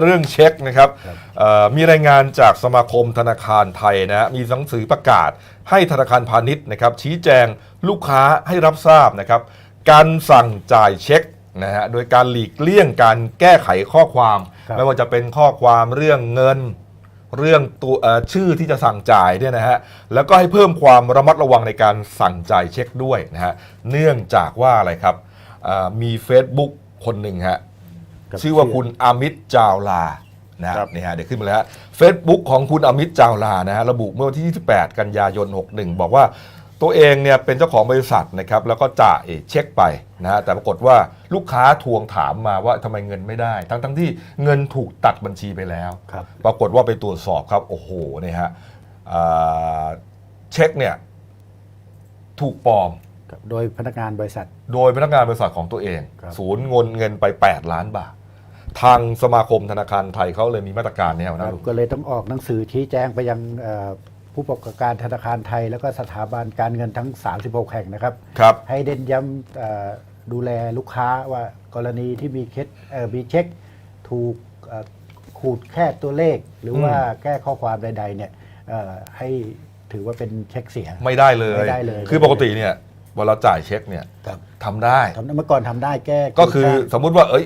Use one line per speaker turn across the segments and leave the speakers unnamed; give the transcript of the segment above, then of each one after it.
เรื่องเช็คนะครับเอ่อมีรายงานจากสมาคมธนาคารไทยนะฮะมีหนังสือประกาศ ให้ธนาคารพาณิชย์นะครับชี้แจงลูกค้าให้รับทราบนะครับการสั่งจ่ายเช็คนะฮะโดยการหลีกเลี่ยงการแก้ไขข้อความ
ครับ
ไม่ว่าจะเป็นข้อความเรื่องเงิน เรื่องตัวเอ่อชื่อที่จะสั่งจ่ายเนี่ยนะฮะแล้วก็ให้เพิ่มความระมัดระวังในการสั่งจ่ายเช็คด้วยนะฮะเนื่องจากว่าอะไรครับเอ่อมี Facebook คนหนึ่งฮะ
กับ
ชื่อว่าคุณอามิตจาวลานะครับนี่ฮะเดี๋ยวขึ้นมาแล้วเฟซบุ๊กของคุณอามิตจาวลานะฮะระบุเมื่อวันที่ 28 กันยายน 61 บอกว่าตัวเองเนี่ยเป็นเจ้าของบริษัทนะครับแล้วก็จ่ายเช็คไปนะฮะแต่ปรากฏว่าลูกค้าทวงถามมาว่าทำไมเงินไม่ได้ ทั้งทั้งที่เงินถูกตัดบัญชีไปแล้ว
ครับ
ปรากฏว่าไปตรวจสอบครับ โอ้โหเนี่ยฮะอ่าเช็คเนี่ยถูกปลอม
ครับโดยพนักงานบริษัท
โดยพนักงานบริษัทของตัวเอง
ครับ
ศูนย์เงินเงินไป 8 ล้านบาท ทางสมาคมธนาคารไทยเขาเลยมีมาตรการเนี่ย
ค
นะ
รับ
ลุง
ก็เลยต้องออกหนังสือชี้แจงไปยังเอ่อผู้ประกอบการธนาคารไทย แล้วก็สถาบันการเงินทั้ง 36 แห่งนะครับ
ครับ
ให้เด่นย้ำเอ่อดูแลลูกค้าว่ากรณีที่มีเคสเอ่อมีเช็ค ถูกเอ่อขูดแค่ตัวเลข หรือว่าแก้ข้อความใด ๆ เนี่ยเอ่อให้ถือว่าเป็นเช็คเสีย
ไม่ได้เลย
ไม่ได้เลย
คือปกติเนี่ยเวลาจ่ายเช็คเนี่ย
ครับ
ทำได้
ทำเมื่อก่อนทำได้แก้
ก็คือ
ค่า
สมมุติว่าเอ้ย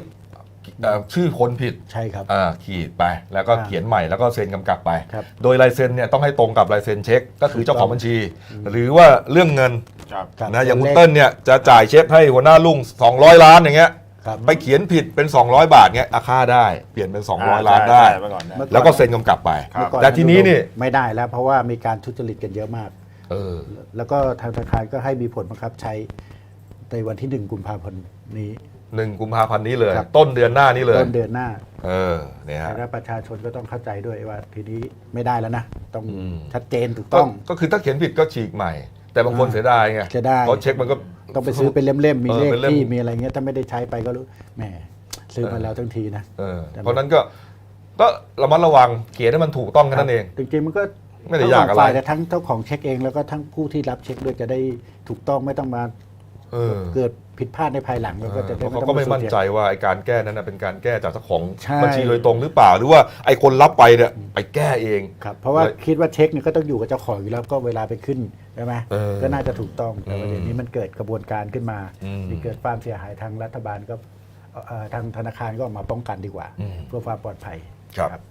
เอ่อชื่อคนผิด
ใช่ครับ
อ่าขีดไปแล้วก็
อ่า
เขียนใหม่แล้วก็เซ็นกำกับไป
ครับ
โดยลายเซ็นเนี่ยต้องให้ตรงกับลายเซ็นเช็ค ก็คือ
ถูกต้อง
เจ้าของบัญชี หรือว่าเรื่องเงิน
ครับ
ครับ
นะอย่างคุณ
เลข
เติ้ลเนี่ยจะจ่ายเช็คให้หัวหน้าลุง200 ล้านอย่างเงี้ย
ครับ
ไปเขียนผิดเป็น 200 บาทเงี้ยอาค่าได้เปลี่ยนเป็น 200 ล้านได้
ใช่เมื่อก่อนได้
เมื่อ
แล้วก็เซ็นกำกับไป
ครับ
เมื่อก่อ
แต่ทีนี้นี่
ไม่ได้แล้วเพราะว่ามีการทุจริตกันเยอะมาก
เออ
แล้วก็ทางธนาคารก็ให้มีผลบังคับใช้ ในวันที่หนึ่งกุมภาพันธ์นี้
หนึ่งกุมภาพันธ์นี้เลย
ครับ
ต้นเดือนหน้านี้เลย
ต้นเดือนหน้า
เออเนี่ยฮะ
แล้วประชาชนก็ต้องเข้าใจด้วยว่าทีนี้ไม่ได้แล้วนะ ต้อง
อืม
ชัดเจนถูก
ก็
ต้อง
ก็คือถ้าเขียนผิดก็ฉีกใหม่ แต่บางคน
อ่า
เสียดายไง
เสียดาย
เพราะเช็คมันก็
ต้องไปซื้อเป็นเล่มๆ มี
เออ
เลข
เป็นเล่ม
ที่มีอะไรเงี้ยถ้าไม่ได้ใช้ไปก็รู้แหมซื้อมาแล้วทั้งทีนะ
เออ
แต่
เพราะฉะนั้นก็ก็ระมัดระวังเขียนให้มันถูกต้องแค่นั้นเอง
จริงๆมันก็
ไม่ได้ยากอะไร
ทั้งสงฝ่ายแต่ทั้งเจ้าของเช็คเองแล้วก็ทั้งผู้ที่รับเช็คด้วยจะได้ถูกต้องไม่ต้องมา
เออ
เกิดผิดพลาดในภายหลังแล้วก็จะ
เพ
ได้
ราะ
ต้
เขา
อง
ก็ไม่
สูญ
มั่น
เสีย
ใจว่าไอ้การแก้นั้นนะเป็นการแก้จากเจ้าของ
ใช่
บัญชีโดยตรงหรือเปล่าหรือว่าไอ้คนรับไปเนี่ยไปแก้เอง
ครับเพราะว่า
เลย
คิดว่าเช็คเนี่ยก็ต้องอยู่กับเจ้าของอยู่แล้วก็เวลาไปขึ้นใช่ไหม
เออ
ก็น่าจะถูกต้องแต่ว่า
อืม
เดี๋ยวนี้มันเกิดกระบวนการขึ้นมา
อืม
ที่เกิดความเสียหายทางรัฐบาลก็เอ่อทางธนาคารก็ออกมาป้องกันดีกว่า
อืม
เพื่อความปลอดภัย
ครับ